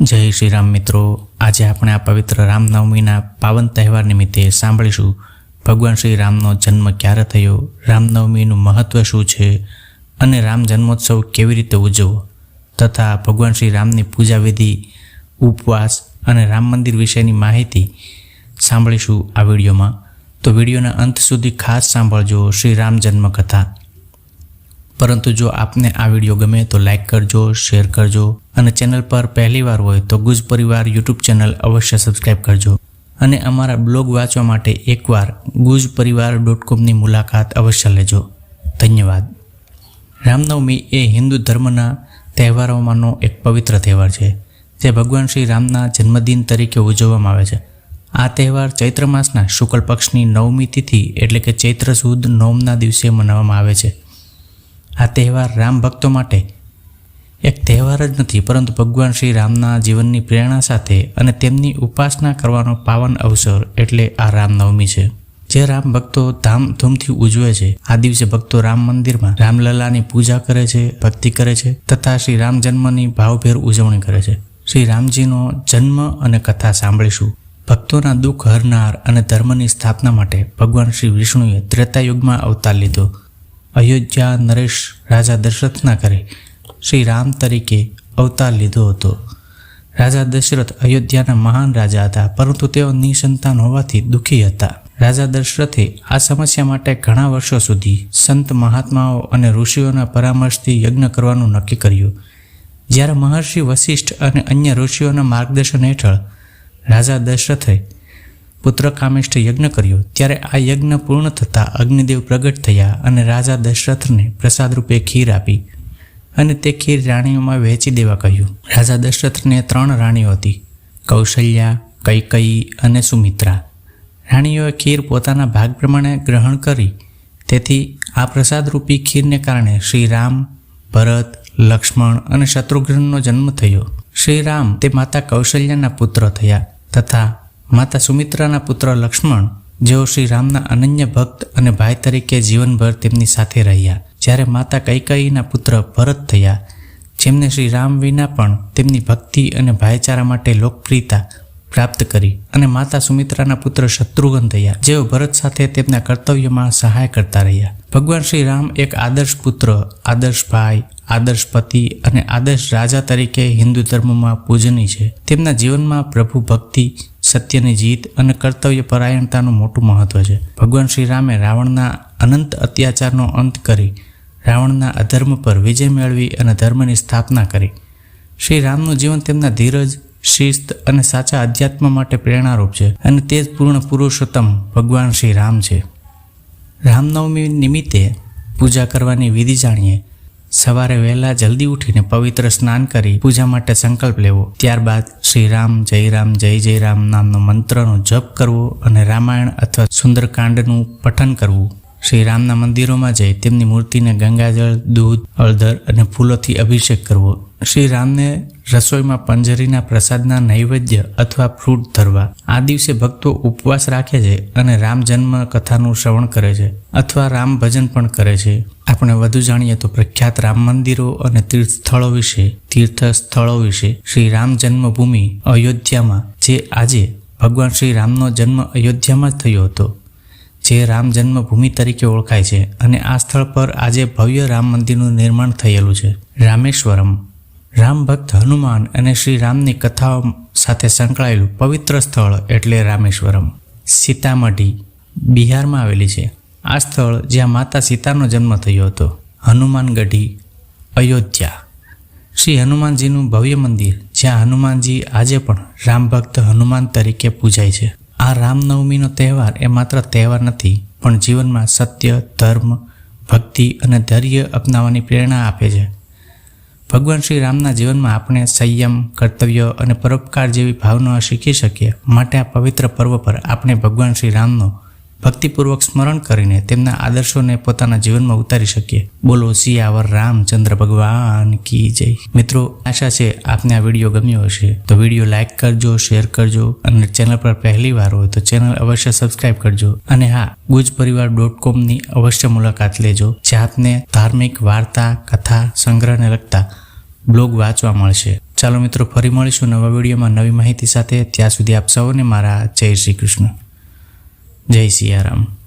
જય શ્રી રામ મિત્રો. આજે આપણે આ પવિત્ર રામનવમીના પાવન તહેવાર નિમિત્તે સાંભળીશું. ભગવાન શ્રી રામનો જન્મ ક્યારે થયો? રામનવમીનું મહત્ત્વ શું છે? અને રામ જન્મોત્સવ કેવી રીતે ઉજવવો? તથા ભગવાન શ્રી રામની પૂજા વિધિ ઉપવાસ અને રામ મંદિર વિશેની માહિતી સાંભળીશું આ વિડીયોમાં. તો વિડીયોના અંત સુધી ખાસ સાંભળજો શ્રી રામ જન્મ કથા પરંતુ જો આપને આ વીડિયો ગમે તો લાઇક કરજો શેર કરજો અને ચેનલ પર પહેલીવાર હોય તો ગુજ પરિવાર યુટ્યુબ ચેનલ અવશ્ય સબસ્ક્રાઈબ કરજો. અને અમારા બ્લોગ વાંચવા માટે એકવાર ગુજ પરિવાર ડોટ કોમની મુલાકાત અવશ્ય લેજો. ધન્યવાદ. રામનવમી એ હિન્દુ ધર્મના તહેવારોમાંનો એક પવિત્ર તહેવાર છે, જે ભગવાન શ્રી રામના જન્મદિન તરીકે ઉજવવામાં આવે છે. આ તહેવાર ચૈત્ર માસના શુક્લ પક્ષની નવમી તિથિ એટલે કે ચૈત્ર સુદ નવમના દિવસે મનાવવામાં આવે છે. આ તહેવાર રામ ભક્તો માટે એક તહેવાર જ નથી, પરંતુ ભગવાન શ્રી રામના જીવનની પ્રેરણા સાથે અને તેમની ઉપાસના કરવાનો પાવન અવસર એટલે આ રામનવમી છે. જે રામ ભક્તો ધામધૂમથી ઉજવે છે, આ દિવસે ભક્તો રામ મંદિરમાં રામલલાની પૂજા કરે છે, ભક્તિ કરે છે, તથા શ્રી રામ જન્મની ભાવભેર ઉજવણી કરે છે. શ્રી રામજીનો જન્મ અને કથા સાંભળીશું. ભક્તોના દુઃખ હરનાર અને ધર્મની સ્થાપના માટે ભગવાન શ્રી વિષ્ણુએ ત્રેતાયુગમાં અવતાર લીધો. અયોધ્યા નરેશ રાજા દશરથના ઘરે શ્રી રામ તરીકે અવતાર લીધો હતો. રાજા દશરથ અયોધ્યાના મહાન રાજા હતા, પરંતુ તેઓ નિસંતાન હોવાથી દુઃખી હતા. રાજા દશરથે આ સમસ્યા માટે ઘણા વર્ષો સુધી સંત મહાત્માઓ અને ઋષિઓના પરામર્શથી યજ્ઞ કરવાનું નક્કી કર્યું. જ્યારે મહર્ષિ વશિષ્ઠ અને અન્ય ઋષિઓના માર્ગદર્શન હેઠળ રાજા દશરથે પુત્ર કામેષ્ઠ યજ્ઞ કર્યો. ત્યારે આ યજ્ઞ પૂર્ણ થતાં અગ્નિદેવ પ્રગટ થયા અને રાજા દશરથને પ્રસાદ રૂપે ખીર આપી અને તે ખીર રાણીઓમાં વહેંચી દેવા કહ્યું. રાજા દશરથને ત્રણ રાણીઓ હતી, કૌશલ્યા કૈકઈ અને સુમિત્રા. રાણીઓએ ખીર પોતાના ભાગ પ્રમાણે ગ્રહણ કરી. તેથી આ પ્રસાદરૂપી ખીરને કારણે શ્રી રામ ભરત, લક્ષ્મણ અને શત્રુઘ્નનો જન્મ થયો. શ્રી રામ તે માતા કૌશલ્યાના પુત્ર થયા તથા માતા સુમિત્રાના પુત્ર લક્ષ્મણ, જેઓ શ્રી રામના અનન્ય ભક્ત અને ભાઈ તરીકે જીવનભર તેમની સાથે રહ્યા. જ્યારે માતા કૈકૈના પુત્ર ભરત થયા, જેમને શ્રી રામ વિના પણ તેમની ભક્તિ અને ભાઈચારા માટે લોકપ્રિયતા પ્રાપ્ત કરી અને માતા સુમિત્રાના પુત્ર શત્રુઘ્ન થયા, જેઓ ભરત સાથે તેમના કર્તવ્યમાં સહાય કરતા રહ્યા. ભગવાન શ્રી રામ એક આદર્શ પુત્ર, આદર્શ ભાઈ આદર્શ પતિ અને આદર્શ રાજા તરીકે હિન્દુ ધર્મમાં પૂજનીય છે. તેમના જીવનમાં પ્રભુ ભક્તિ, સત્યની જીત અને કર્તવ્ય પરાયણતાનું મોટું મહત્વ છે. ભગવાન શ્રી રામે રાવણના અનંત અત્યાચારનો અંત કરી રાવણના અધર્મ પર વિજય મેળવી અને ધર્મની સ્થાપના કરી. શ્રી રામનું જીવન તેમના ધીરજ, શિસ્ત અને સાચા અધ્યાત્મ માટે પ્રેરણારૂપ છે અને તે જ પૂર્ણ પુરુષોત્તમ ભગવાન શ્રી રામ છે. રામનવમી નિમિત્તે પૂજા કરવાની વિધિ જાણીએ. સવારે વહેલા જલ્દી ઉઠીને પવિત્ર સ્નાન કરી પૂજા માટે સંકલ્પ લેવો. ત્યારબાદ શ્રી રામ જય જય જય રામ નામનો મંત્રનો જપ કરવો અને રામાયણ અથવા સુંદરકાંડનું પઠન કરવું. શ્રી રામના મંદિરોમાં જઈ તેમની મૂર્તિને ગંગાજળ, દૂધ, હળદર અને ફૂલોથી અભિષેક કરવો. શ્રી રામને રસોઈમાં પંજરીના પ્રસાદના નૈવેદ્ય અથવા ફ્રૂટ ધરવા. આ દિવસે ભક્તો ઉપવાસ રાખે છે અને રામ જન્મ કથાનું શ્રવણ કરે છે અથવા રામ ભજન પણ કરે છે. આપણે વધુ જાણીએ તો પ્રખ્યાત રામ મંદિરો અને તીર્થ સ્થળો વિશે તીર્થ સ્થળો વિશે શ્રી રામ જન્મભૂમિ અયોધ્યામાં, જે આજે ભગવાન શ્રી રામનો જન્મ અયોધ્યામાં જ થયો હતો. જે રામ જન્મભૂમિ તરીકે ઓળખાય છે અને આ સ્થળ પર આજે ભવ્ય રામ મંદિરનું નિર્માણ થયેલું છે. રામેશ્વરમ. રામ ભક્ત હનુમાન અને શ્રી રામની કથાઓ સાથે સંકળાયેલું પવિત્ર સ્થળ એટલે રામેશ્વરમ. સીતામઢી. બિહારમાં આવેલી છે. આ સ્થળ જ્યાં માતા સીતાનો જન્મ થયો હતો. હનુમાનગઢી. અયોધ્યા. શ્રી હનુમાનજીનું ભવ્ય મંદિર, જ્યાં હનુમાનજી આજે પણ રામ ભક્ત હનુમાન તરીકે પૂજાય છે. આ રામનવમીનો તહેવાર એ માત્ર તહેવાર નથી, પણ જીવનમાં સત્ય, ધર્મ, ભક્તિ અને ધૈર્ય અપનાવવાની પ્રેરણા આપે છે. ભગવાન શ્રી રામના જીવનમાં આપણે સંયમ, કર્તવ્ય અને પરોપકાર જેવી ભાવનાઓ શીખી શકીએ. માટે આ પવિત્ર પર્વ પર આપણે ભગવાન શ્રી રામનો ભક્તિપૂર્વક સ્મરણ કરીને તેમના આદર્શોને પોતાના જીવનમાં ઉતારી શકીએ. બોલો સિયાવર રામચંદ્ર ભગવાન કી જય. મિત્રો, આશા છે આપને આ વીડિયો ગમ્યો હશે. તો વીડિયો લાઇક કરજો, શેર કરજો અને ચેનલ પર પહેલી વાર હોય તો ચેનલ અવશ્ય સબસ્ક્રાઇબ કરજો. અને હા ગુજ પરિવાર ડોટ કોમની અવશ્ય મુલાકાત લેજો જ્યાં આપને ધાર્મિક વાર્તા, કથા સંગ્રહને લગતા બ્લોગ વાંચવા મળશે. ચાલો મિત્રો, ફરી મળીશું નવા વિડીયોમાં નવી માહિતી સાથે. ત્યાં સુધી આપ સૌને મારા જય શ્રી કૃષ્ણ. જય સિયારામ.